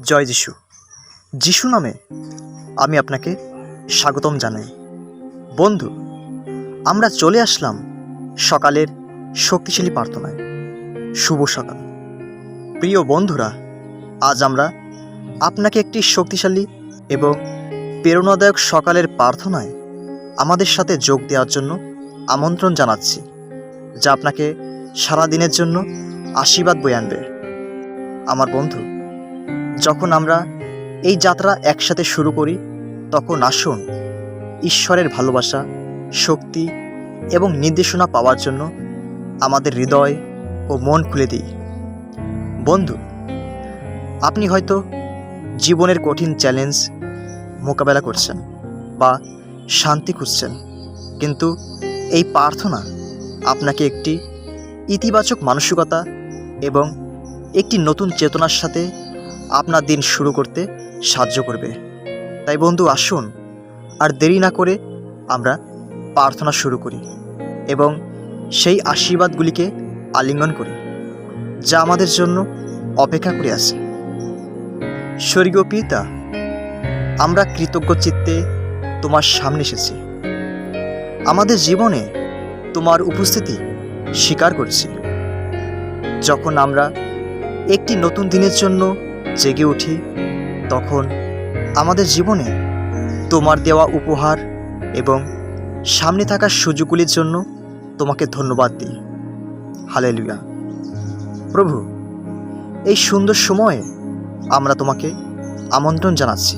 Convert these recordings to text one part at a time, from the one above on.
জয় যিশু। যিশু নামে আমি আপনাকে স্বাগতম জানাই। বন্ধু, আমরা চলে আসলাম সকালের শক্তিশালী প্রার্থনায়। শুভ সকাল। প্রিয় বন্ধুরা, আজ আমরা আপনাকে একটি শক্তিশালী এবং প্রেরণাদায়ক সকালের প্রার্থনায় আমাদের সাথে যোগ দেওয়ার জন্য আমন্ত্রণ জানাচ্ছি, যা আপনাকে সারা দিনের জন্য আশীর্বাদ বয়ে আনবে। আমার বন্ধু যখন আমরা এই যাত্রা একসাথে শুরু করি, তখন আসুন ঈশ্বরের ভালোবাসা, শক্তি এবং নির্দেশনা পাওয়ার জন্য আমাদের হৃদয় ও মন খুলে দিই। বন্ধু, আপনি হয়তো জীবনের কঠিন চ্যালেঞ্জ মোকাবেলা করছেন বা শান্তি খুঁজছেন, কিন্তু এই প্রার্থনা আপনাকে একটি ইতিবাচক মানসিকতা এবং একটি নতুন চেতনার সাথে আপনার দিন শুরু করতে সাহায্য করবে। তাই বন্ধু, আসুন। আর দেরি না করে আমরা প্রার্থনা শুরু করি এবং সেই আশীর্বাদগুলিকে আলিঙ্গন করি, যা আমাদের জন্য অপেক্ষা করে আছে। স্বর্গীয় পিতা, আমরা কৃতজ্ঞ চিত্তে তোমার সামনে এসেছি। আমাদের জীবনে তোমার উপস্থিতি স্বীকার করছি। যখন আমরা একটি নতুন দিনের জন্য জেগে উঠি, তখন আমাদের জীবনে তোমার দেওয়া উপহার এবং সামনে থাকা সুযোগগুলির জন্য তোমাকে ধন্যবাদ দিই। হালেলুয়া। প্রভু, এই সুন্দর সময়ে আমরা তোমাকে আমন্ত্রণ জানাচ্ছি।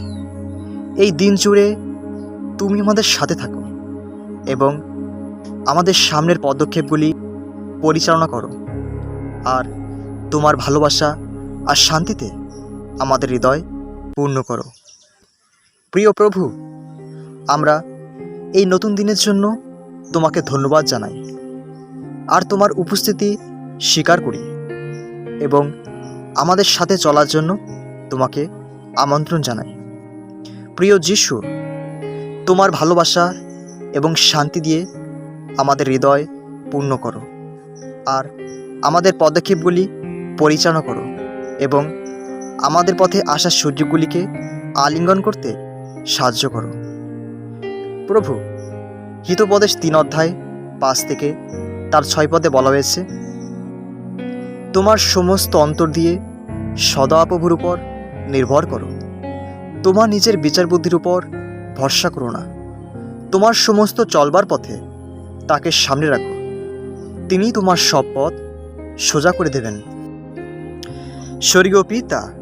এই দিন জুড়ে তুমি আমাদের সাথে থাকো এবং আমাদের সামনের পদক্ষেপগুলি পরিচালনা করো। আর তোমার ভালোবাসা আর শান্তিতে আমাদের হৃদয় পূর্ণ করো। প্রিয় প্রভু, আমরা এই নতুন দিনের জন্য তোমাকে ধন্যবাদ জানাই আর তোমার উপস্থিতি স্বীকার করি এবং আমাদের সাথে চলার জন্য তোমাকে আমন্ত্রণ জানাই। প্রিয় যিশু, তোমার ভালোবাসা এবং শান্তি দিয়ে আমাদের হৃদয় পূর্ণ করো আর আমাদের পদক্ষেপগুলি পরিচালনা করো এবং আমাদের পথে আসা সুযোগগুলিকে আলিঙ্গন করতে সাহায্য করো। প্রভু, হিতোপদেশ তিন অধ্যায় পাঁচ থেকে তার ছয় পদে বলা হয়েছে, তোমার সমস্ত অন্তর দিয়ে সদাপ্রভুর উপর নির্ভর করো। তোমার নিজের বিচার বুদ্ধির উপর ভরসা করো না। তোমার সমস্ত চলবার পথে তাকে সামনে রাখো। তিনি তোমার সব পথ সোজা করে দেবেন। স্বর্গীয় পিতা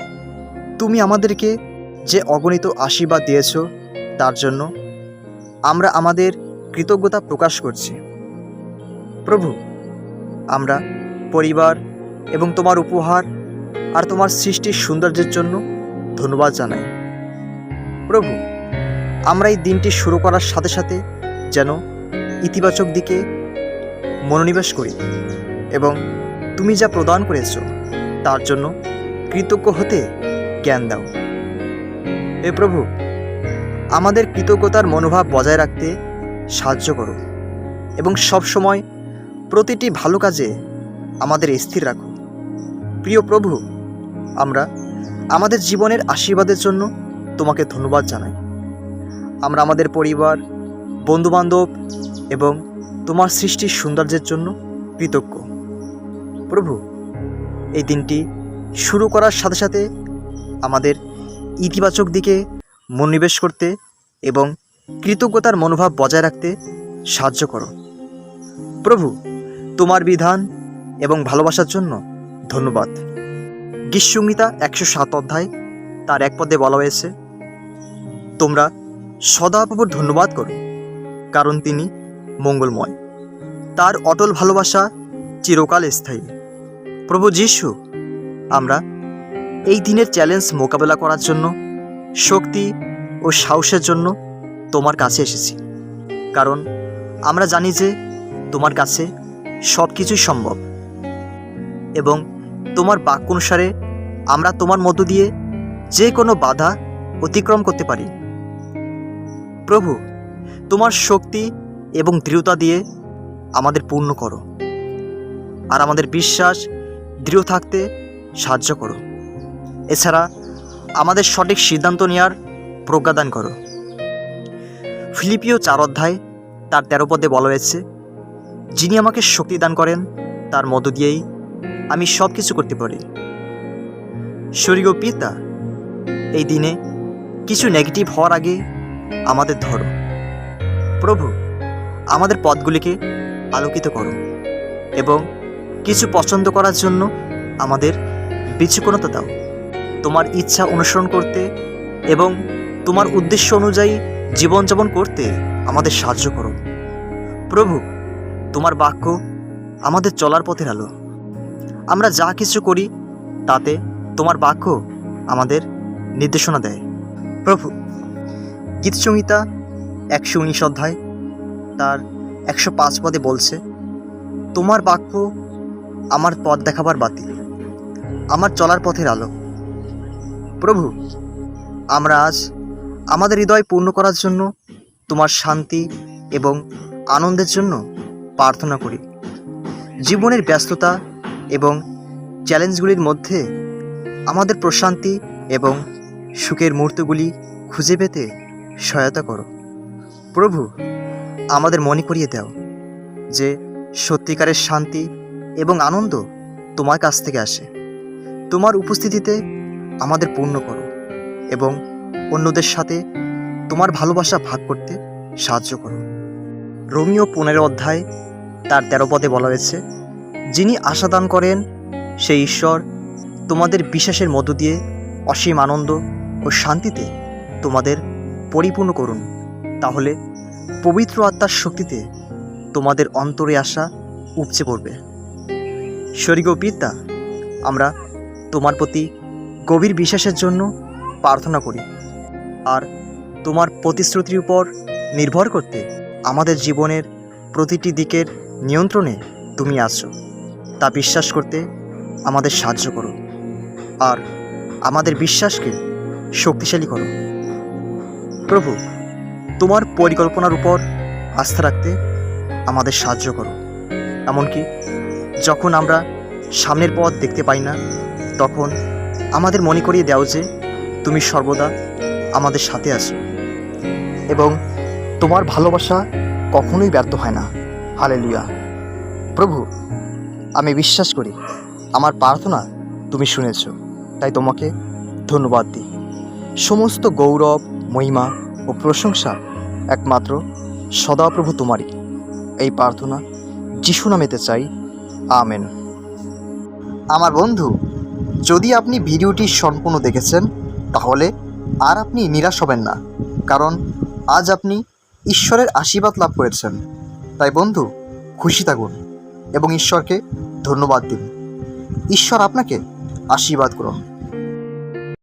তুমি আমাদেরকে যে অগণিত আশীর্বাদ দিয়েছ, তার জন্য আমরা আমাদের কৃতজ্ঞতা প্রকাশ করছি। প্রভু, আমরা পরিবার এবং তোমার উপহার আর তোমার সৃষ্টির সৌন্দর্যের জন্য ধন্যবাদ জানাই। প্রভু, আমরা এই দিনটি শুরু করার সাথে সাথে যেন ইতিবাচক দিকে মনোনিবেশ করি এবং তুমি যা প্রদান করেছ, তার জন্য কৃতজ্ঞ হতে জ্ঞান দাও। হে প্রভু, আমাদের কৃতজ্ঞতার মনোভাব বজায় রাখতে সাহায্য করো এবং সবসময় প্রতিটি ভালো কাজে আমাদের স্থির রাখো। প্রিয় প্রভু, আমরা আমাদের জীবনের আশীর্বাদের জন্য তোমাকে ধন্যবাদ জানাই। আমরা আমাদের পরিবার, বন্ধুবান্ধব এবং তোমার সৃষ্টির সৌন্দর্যের জন্য কৃতজ্ঞ। প্রভু, এই দিনটি শুরু করার সাথে সাথে আমাদের ইতিবাচক দিকে মনোনিবেশ করতে এবং কৃতজ্ঞতার মনোভাব বজায় রাখতে সাহায্য করো। প্রভু, তোমার বিধান এবং ভালোবাসার জন্য ধন্যবাদ। গীষ্মগীতা একশো সাত অধ্যায়, তার এক পদে বলা হয়েছে, তোমরা সদাপ্রভুর ধন্যবাদ করো, কারণ তিনি মঙ্গলময়। তার অটল ভালোবাসা চিরকাল স্থায়ী। প্রভু যিশু, আমরা এই দিনের চ্যালেঞ্জ মোকাবেলা করার জন্য, শক্তি ও সাহসের জন্য তোমার কাছে এসেছি। কারণ আমরা জানি যে তোমার কাছে সব কিছুই সম্ভব। এবং তোমার বাক্য অনুসারে আমরা তোমার মধ্য দিয়ে যে কোনো বাধা অতিক্রম করতে পারি। প্রভু, তোমার শক্তি এবং দৃঢ়তা দিয়ে আমাদের পূর্ণ করো। আর আমাদের বিশ্বাস দৃঢ় থাকতে সাহায্য করো। এছাড়া আমাদের সঠিক সিদ্ধান্ত নেওয়ার প্রজ্ঞাদান করো। ফিলিপিও চার অধ্যায় তার তেরো পদে বলা হয়েছে, যিনি আমাকে শক্তি দান করেন, তার মধ্য দিয়েই আমি সব কিছু করতে পারি। স্বর্গীয় পিতা, এই দিনে কিছু নেগেটিভ হওয়ার আগে আমাদের ধরো। প্রভু, আমাদের পথগুলিকে আলোকিত করো এবং কিছু পছন্দ করার জন্য আমাদের বিচক্ষণতা দাও। তোমার ইচ্ছা অনুসরণ করতে এবং তোমার উদ্দেশ্য অনুযায়ী জীবনযাপন করতে আমাদের সাহায্য করো। প্রভু, তোমার বাক্য আমাদের চলার পথের আলো। আমরা যা কিছু করি, তাতে তোমার বাক্য আমাদের নির্দেশনা দেয়। প্রভু, গীতসংহিতা একশো উনিশ অধ্যায়, তার একশো পাঁচ পদে বলছে, তোমার বাক্য আমার পথ দেখাবার বাতি, আমার চলার পথের আলো। প্রভু, আমরা আজ আমাদের হৃদয় পূর্ণ করার জন্য তোমার শান্তি এবং আনন্দের জন্য প্রার্থনা করি। জীবনের ব্যস্ততা এবং চ্যালেঞ্জগুলির মধ্যে আমাদের প্রশান্তি এবং সুখের মুহূর্তগুলি খুঁজে পেতে সহায়তা করো। প্রভু, আমাদের মনে করিয়ে দাও যে সত্যিকারের শান্তি এবং আনন্দ তোমার কাছ থেকে আসে। তোমার উপস্থিতিতে আমাদের পূর্ণ করো এবং অন্যদের সাথে তোমার ভালোবাসা ভাগ করতে সাহায্য করো। রোমিও পনেরো অধ্যায় তার তেরো পদে বলা হয়েছে, যিনি আশাদান করেন, সেই ঈশ্বর তোমাদের বিশ্বাসের মধ্য দিয়ে অসীম আনন্দ ও শান্তিতে তোমাদের পরিপূর্ণ করুন। তাহলে পবিত্র আত্মার শক্তিতে তোমাদের অন্তরে আসা উপচে পড়বে। স্বর্গীয় পিতা, আমরা তোমার প্রতি গভীর বিশ্বাসের জন্য প্রার্থনা করি। আর তোমার প্রতিশ্রুতির উপর নির্ভর করতে আমাদের জীবনের প্রতিটি দিকের নিয়ন্ত্রণে তুমি আছো। তা বিশ্বাস করতে আমাদের সাহায্য করো। আর আমাদের বিশ্বাসকে শক্তিশালী করো। প্রভু, তোমার পরিকল্পনার উপর আস্থা রাখতে আমাদের সাহায্য করো। এমনকি যখন আমরা সামনের পথ দেখতে পাই না, তখন আমাদের মনে করিয়ে দাও যে তুমি সর্বদা আমাদের সাথে আছো। এবং তোমার ভালোবাসা কখনোই ব্যর্থ হয় না। হালেলুয়া। প্রভু, আমি বিশ্বাস করি আমার প্রার্থনা তুমি শুনেছ, তাই তোমাকে ধন্যবাদ দিই। সমস্ত গৌরব, মহিমা ও প্রশংসা একমাত্র সদাপ্রভু তোমারই। এই প্রার্থনা যিশু নামেতে চাই, আমেন। আমার বন্ধু যদি আপনি ভিডিওটি সম্পূর্ণ দেখেছেন, তাহলে আর আপনি নিরাশ হবেন না, কারণ আজ আপনি ঈশ্বরের আশীর্বাদ লাভ করেছেন। তাই বন্ধু, খুশি থাকুন এবং ঈশ্বরকে ধন্যবাদ দিন। ঈশ্বর আপনাকে আশীর্বাদ করুন।